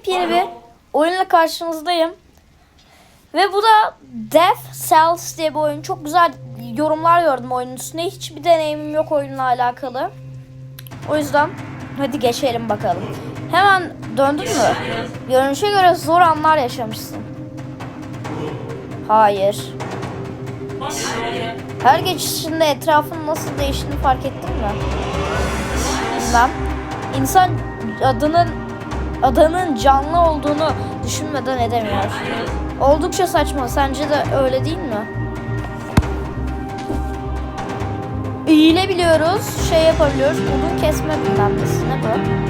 yepyeni bir oyunla karşınızdayım. Ve bu da Death Cells diye bir oyun. Çok güzel yorumlar gördüm oyunun üstüne. Hiçbir deneyimim yok oyunla alakalı. O yüzden hadi geçelim bakalım. Hemen döndün mü? Görünüşe göre zor anlar yaşamışsın. Hayır. Her geçişinde etrafın nasıl değiştiğini fark ettin mi? Bilmem. İnsan adının adanın canlı olduğunu düşünmeden edemiyor. Oldukça saçma. Sence de öyle değil mi? Eğilebiliyoruz, şey yapabiliyoruz. Odun kesme bilmem nesi. Ne bu?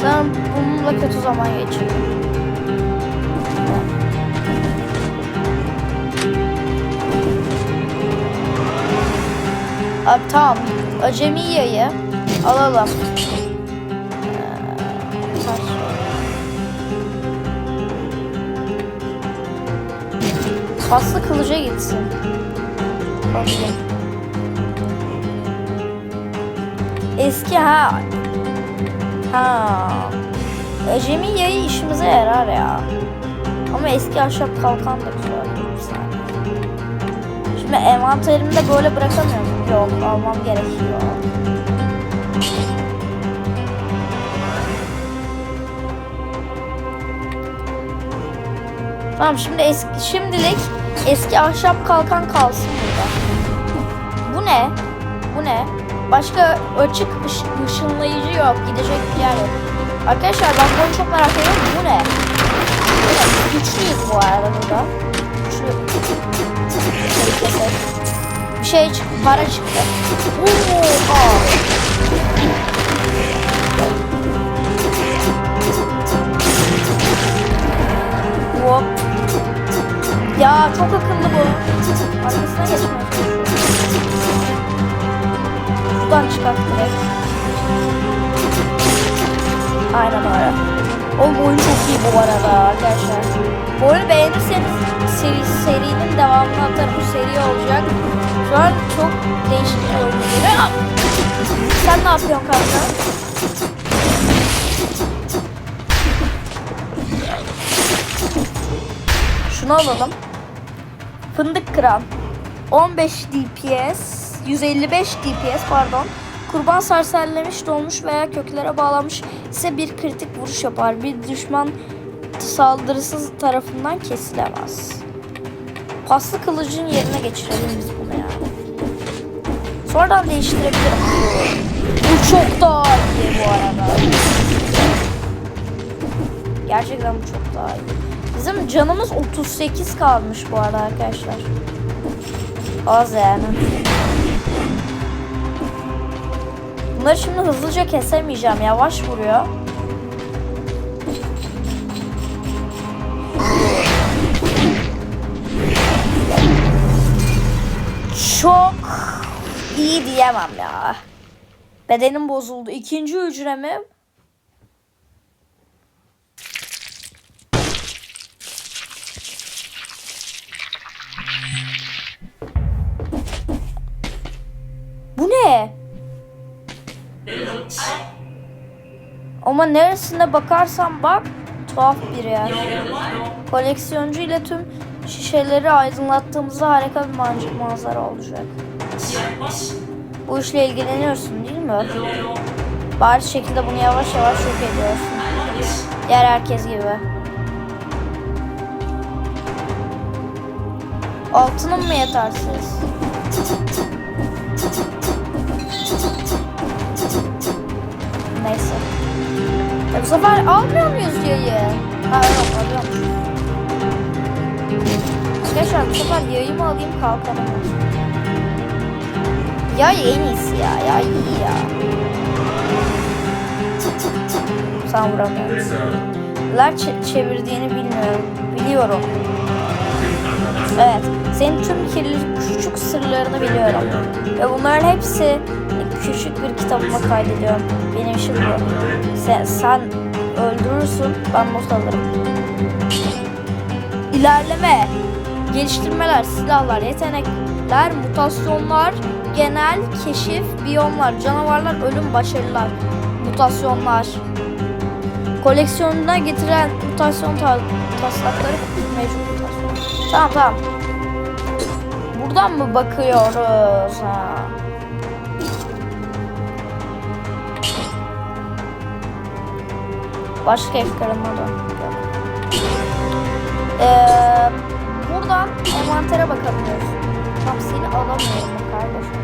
Sen bununla kötü zaman geçiyor. Abi tamam. Acemi yayı alalım. Paslı kılıca gitsin. Bakayım. Eski ha. Ha. Acemi yayı işimize yarar ya. Ama eski ahşap kalkan da güzel. Şimdi envanterimde böyle bırakamıyorum. Yok almam gerekiyor. Tamam şimdi eski şimdilik eski ahşap kalkan kalsın burada. Bu ne? Bu ne? Başka açık ış- ışınlayıcı yok. Gidecek bir yer yok. Arkadaşlar ben bunu çok merak ediyorum. Bu ne? Bu ne? Güçlüyüz bu arada burada. Güçlü. Bir şey çıktı. Para çıktı. Oha. Hop. Ya çok akıllı bu. Arkasına çalışıyorum. Buradan çıkart direkt. Aynen öyle. Oğlum oyun çok iyi bu arada arkadaşlar. Bu oyunu beğenirseniz seri, serinin devamını atarım. Bu seri olacak. Şu an çok değişik bir oyun. Sen ne yapıyorsun kanka? Şunu alalım. Fındık kıran. 15 DPS, 155 DPS pardon. Kurban sarserlemiş, dolmuş veya köklere bağlanmış ise bir kritik vuruş yapar. Bir düşman saldırısız tarafından kesilemez. Paslı kılıcın yerine geçirelim biz bunu ya. Sonradan değiştirebilirim. Bu çok daha iyi bu arada. Gerçekten bu çok daha iyi. Bizim canımız 38 kalmış bu arada arkadaşlar. Az yani. Bunları şimdi hızlıca kesemeyeceğim. Yavaş vuruyor. Çok iyi diyemem ya. Bedenim bozuldu. İkinci hücremi Ama neresine bakarsan bak tuhaf bir yer. Koleksiyoncu ile tüm şişeleri aydınlattığımızda harika bir man- manzara olacak. Bu işle ilgileniyorsun değil mi? Bariz şekilde bunu yavaş yavaş yok ediyorsun. Diğer herkes gibi. Altının mı yetersiz? Neyse. E bu sefer almıyor muyuz yayı? Ha yok alıyorum. Arkadaşlar bu sefer yayı mı alayım kalkanı? Yay en iyisi ya. Yay iyi ya. Sen vuramıyorsun. Çe- çevirdiğini bilmiyorum. Biliyorum. Evet. Senin tüm kirli küçük sırlarını biliyorum. Ve bunların hepsi küçük bir kitabıma kaydediyorum. Benim işim bu. Sen, sen öldürürsün, ben not alırım. İlerleme, geliştirmeler, silahlar, yetenekler, mutasyonlar, genel keşif, biyomlar, canavarlar, ölüm, başarılar, mutasyonlar. Koleksiyonuna getiren mutasyon ta- taslakları mevcut mutasyon. Tamam tamam. Buradan mı bakıyoruz? Ha. Başka efkarın da yok. Ee, buradan envantere bakabiliyoruz. Tam seni alamıyorum kardeşim.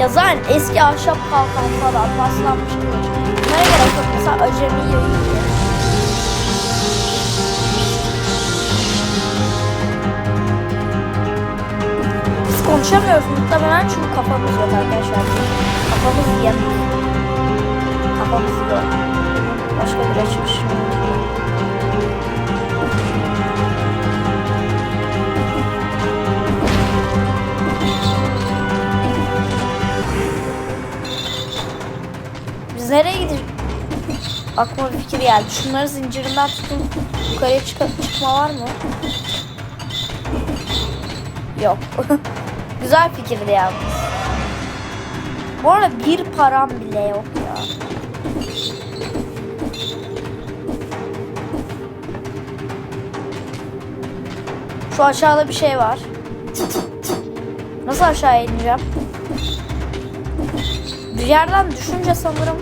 Ya zaten eski ahşap kalkan falan paslanmış kılıç. Bunlara gerek. Mesela acemi yayın. Konuşamıyoruz muhtemelen çünkü kafamız yok arkadaşlar. Kafamız yanık. Kafamız yok. Başka bir açmış. Biz nereye gidiyoruz? Aklıma bir fikir geldi. Şunları zincirinden tutun. Yukarıya çık çıkma var mı? Yok. Güzel fikirdi yalnız. Bu arada bir param bile yok ya. Şu aşağıda bir şey var. Nasıl aşağı ineceğim? Bir yerden düşünce sanırım.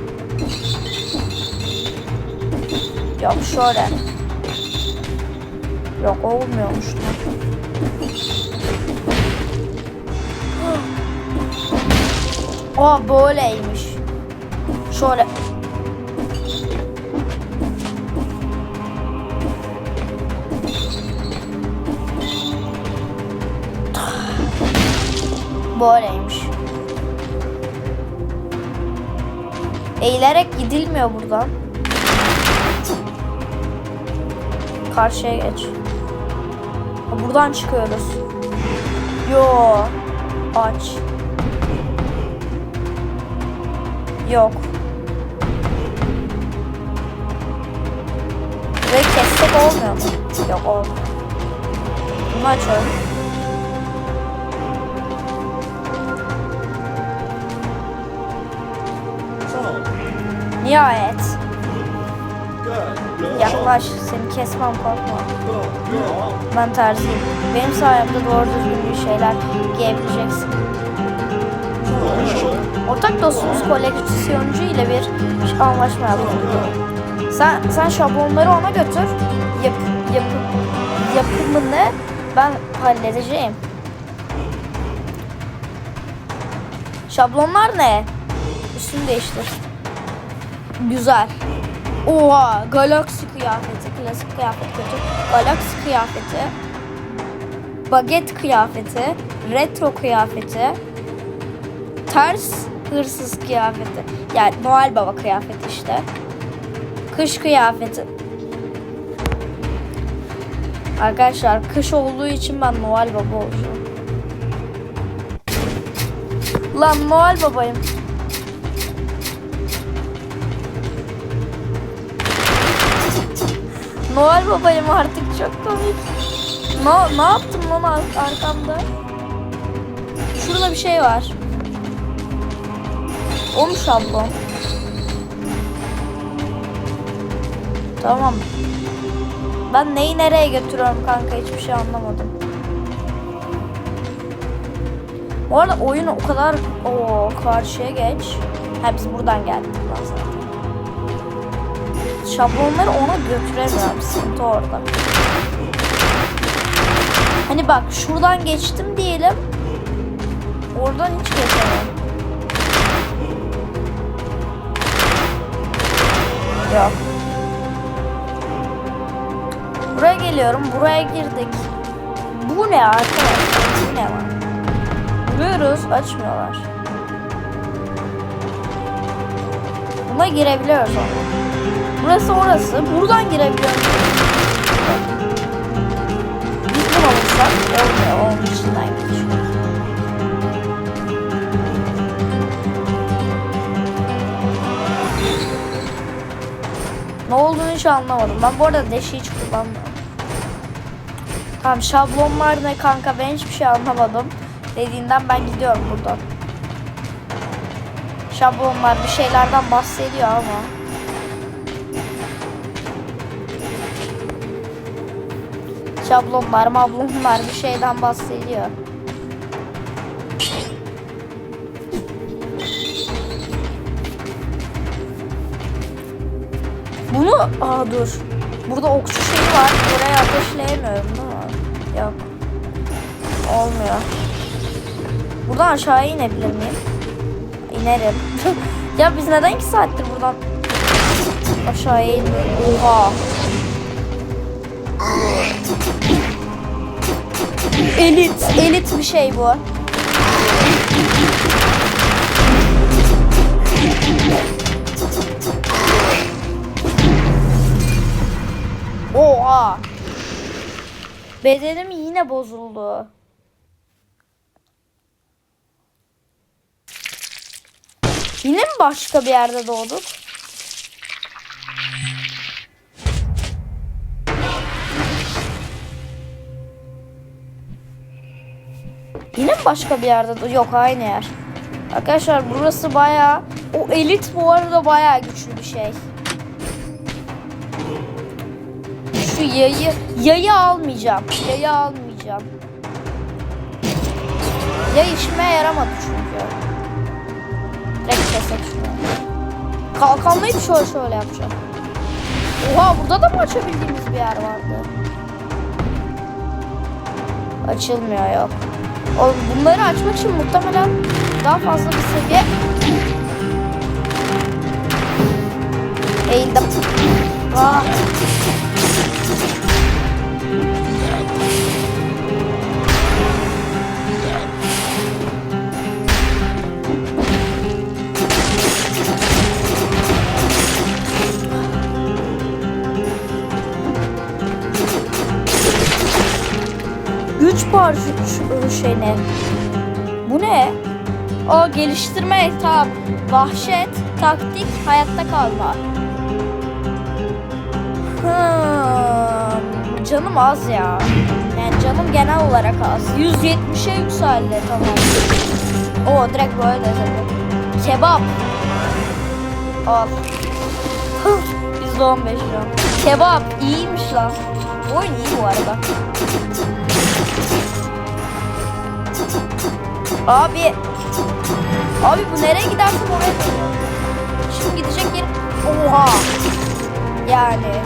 Yok şöyle. Yok olmuyormuş. Aa böyleymiş. Şöyle. Böyleymiş. Eğilerek gidilmiyor buradan. Karşıya geç. Buradan çıkıyoruz. Yo. Aç. Yok. Ve kessek olmuyor mu? Yok olmuyor. Bunu açıyorum. Nihayet. Yaklaş. Seni kesmem korkma. Ben terziyim. Benim sayemde doğru düzgün bir şeyler giyebileceksin. Ortak dostumuz koleksiyoncu ile bir anlaşma yaptık. Sen, sen şablonları ona götür. Yap, yap, yapımını ben halledeceğim. Şablonlar ne? Üstünü değiştir. Güzel. Oha, galaksi kıyafeti, klasik kıyafet kötü. Galaksi kıyafeti, baget kıyafeti, retro kıyafeti, ters hırsız kıyafeti. Yani Noel Baba kıyafeti işte. Kış kıyafeti. Arkadaşlar kış olduğu için ben Noel Baba olacağım. Lan Noel Baba'yım. Noel Baba'yım artık çok komik. Ne, ne yaptım lan ar- arkamda? Şurada bir şey var. O mu şablon? Tamam. Ben neyi nereye götürüyorum kanka hiçbir şey anlamadım. Bu arada oyun o kadar o karşıya geç. Ha biz buradan geldik lan zaten. Şablonları ona götüremiyorum. Sıkıntı orada. Hani bak şuradan geçtim diyelim. Oradan hiç geçemem. Yok. Buraya geliyorum. Buraya girdik. Bu ne arkadaşlar? Bu ne var? Vuruyoruz. Açmıyorlar. Buna girebiliyoruz ama. Burası orası. Buradan girebiliyoruz. Biz bunu alırsak olmuyor. Onun içinden geçiyor. Ne olduğunu hiç anlamadım. Ben bu arada deşi hiç kullanmıyorum. Tamam şablonlar ne kanka ben hiçbir şey anlamadım. Dediğinden ben gidiyorum buradan. şablonlar bir şeylerden bahsediyor ama. Şablonlar, mablonlar bir şeyden bahsediyor. Bunu, aa dur. Burada okçu şeyi var. Buraya ateşleyemiyorum değil mi? Yok. Olmuyor. Buradan aşağıya inebilir miyim? İnerim. ya biz neden iki saattir buradan aşağıya iniyoruz? Oha. Elit, elit bir şey bu. Oha. Bedenim yine bozuldu. Yine mi başka bir yerde doğduk? Yine mi başka bir yerde? Yok aynı yer. Arkadaşlar burası bayağı... O elit bu arada bayağı güçlü bir şey. Şu yayı... Yayı almayacağım. Yayı almayacağım. Yay işime yaramadı çünkü. Direkt kesek şunu. Kalkanlayıp şöyle şöyle yapacağım. Oha burada da mı açabildiğimiz bir yer vardı? Açılmıyor yok. Bunları açmak için muhtemelen daha fazla bir seviye eğildim. Ah. Güç parçası şey ne? Bu ne? O geliştirme tamam. Vahşet, taktik, hayatta kalma. Hmm, canım az ya. Yani canım genel olarak az. 170'e yükseldi tamam. O direkt böyle tabii. Kebap. Al. Biz de 15 lira. Kebap iyiymiş lan. Oyun iyi bu arada. Abi. Abi bu nereye gidersin oraya. Şimdi gidecek yer. Oha. Yani.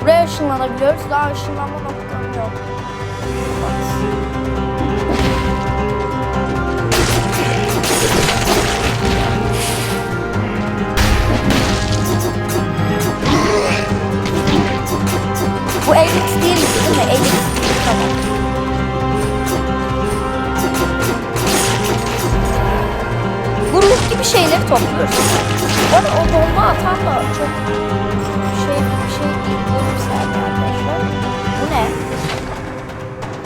Buraya ışınlanabiliyoruz. Daha ışınlanma noktam yok. Bu Elix değil değil mi? Elix tamam. Bu ruh gibi şeyleri topluyoruz. Bu arada o bomba atan da çok şey bir şey değil. Saniye arkadaşlar. Bu ne?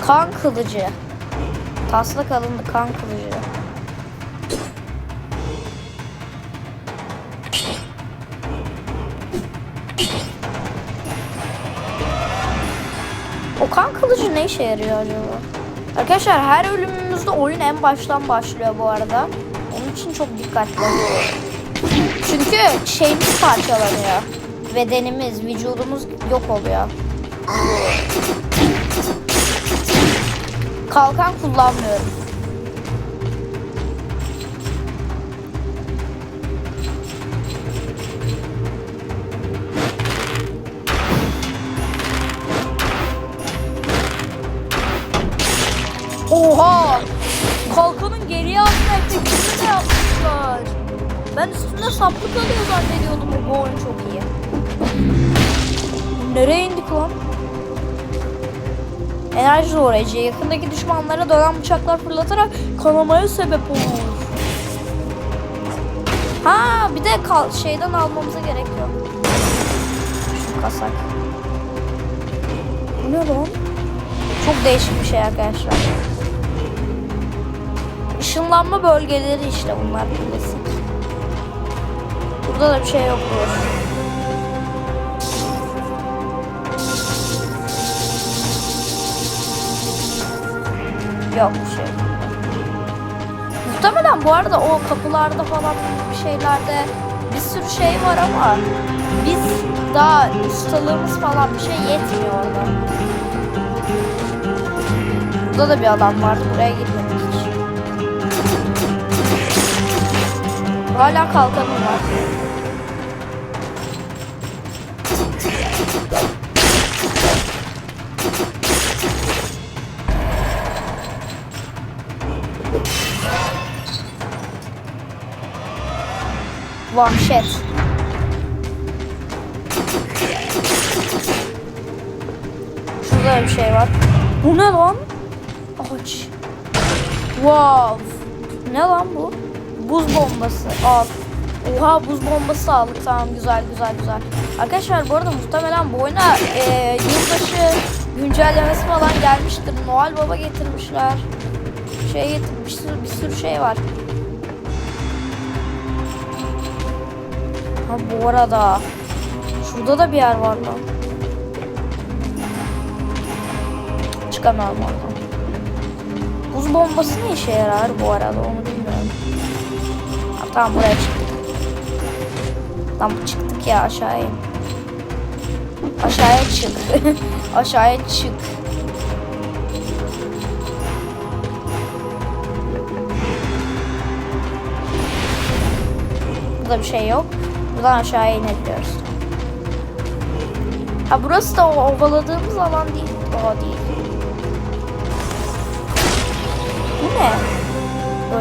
Kan kılıcı. Taslak alındı kan kılıcı. Ne işe yarıyor acaba? Arkadaşlar her ölümümüzde oyun en baştan başlıyor bu arada. Onun için çok dikkatli. Çünkü şeyimiz parçalanıyor. Bedenimiz, vücudumuz yok oluyor. Kalkan kullanmıyorum. Bu oyun çok iyi. Nereye indik lan? Enerji zorlayıcı. Yakındaki düşmanlara dönen bıçaklar fırlatarak kanamaya sebep olur. Ha bir de kal şeyden almamıza gerek yok. Şu kasak. Bu ne lan? Çok değişik bir şey arkadaşlar. Işınlanma bölgeleri işte bunlar klasik. Burada da bir şey yok. Yok bir şey. Muhtemelen bu arada o kapılarda falan bir şeylerde bir sürü şey var ama biz daha ustalığımız falan bir şey yetmiyor orada. Burada da bir adam vardı. Buraya girmedik Hala kalkanım var. Vahşet. Şurada bir şey var. Bu ne lan? Ağaç. Wow. Ne lan bu? Buz bombası. Al. Oha buz bombası aldık. Tamam güzel güzel güzel. Arkadaşlar bu arada muhtemelen bu oyuna e, yılbaşı güncellemesi falan gelmiştir. Noel Baba getirmişler. Şey getirmiş, bir sürü, şey var. Ha bu arada şurada da bir yer var lan. Çıkamıyorum oradan. Buz bombası ne işe yarar bu arada onu tamam buraya çıktık. Tamam çıktık ya aşağıya. Aşağıya çık. aşağıya çık. Burada bir şey yok. Buradan aşağıya inebiliyoruz. Ha burası da ovaladığımız alan değil. O değil. Bu ne?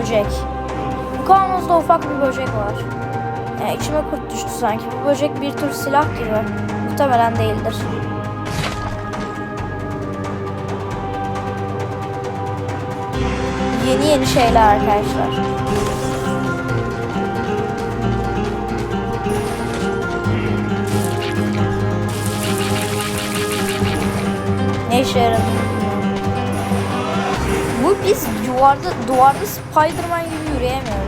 Böcek. Kavanozda ufak bir böcek var. Yani içime kurt düştü sanki. Bu böcek bir tür silah gibi. Muhtemelen değildir. Yeni yeni şeyler arkadaşlar. Ne işe yaradı. Bu biz duvarda, duvarda Spiderman gibi yürüyemiyoruz?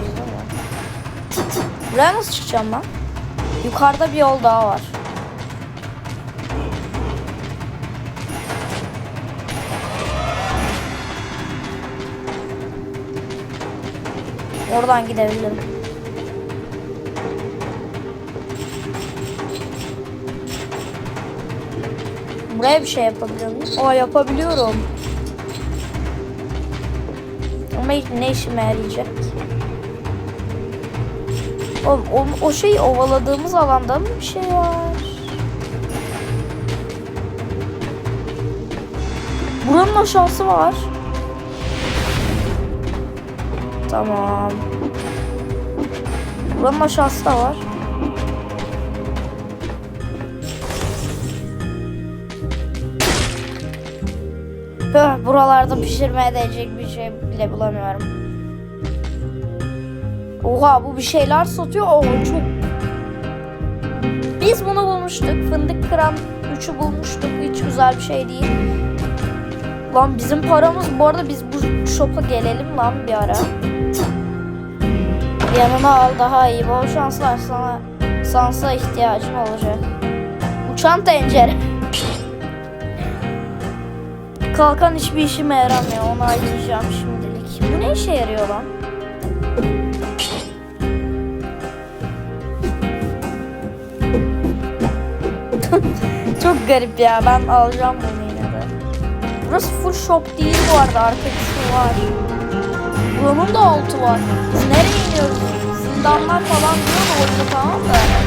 Buraya nasıl çıkacağım ben? Yukarıda bir yol daha var. Oradan gidebilirim. Buraya bir şey yapabiliyor muyum? Aa yapabiliyorum. Ama ne işime yarayacak? O, o, o şeyi ovaladığımız alanda mı bir şey var? Buranın aşağısı var. Tamam. Buranın aşağısı da var. Buralarda pişirmeye değecek bir şey bile bulamıyorum. Oha bu bir şeyler satıyor. Oo çok. Biz bunu bulmuştuk. Fındık kıran 3'ü bulmuştuk. Hiç güzel bir şey değil. Lan bizim paramız bu arada biz bu shop'a gelelim lan bir ara. Yanına al daha iyi. Bol şanslar sana. Sansa ihtiyacım olacak. Uçan tencere. Kalkan hiçbir işime yaramıyor. Onu ayıracağım şimdilik. Bu ne işe yarıyor lan? Çok garip ya. Ben alacağım bunu yine de. Burası full shop değil bu arada. Arka kısmı var. Buranın da altı var. Biz nereye iniyoruz? Zindanlar falan diyor da oyunda tamam da.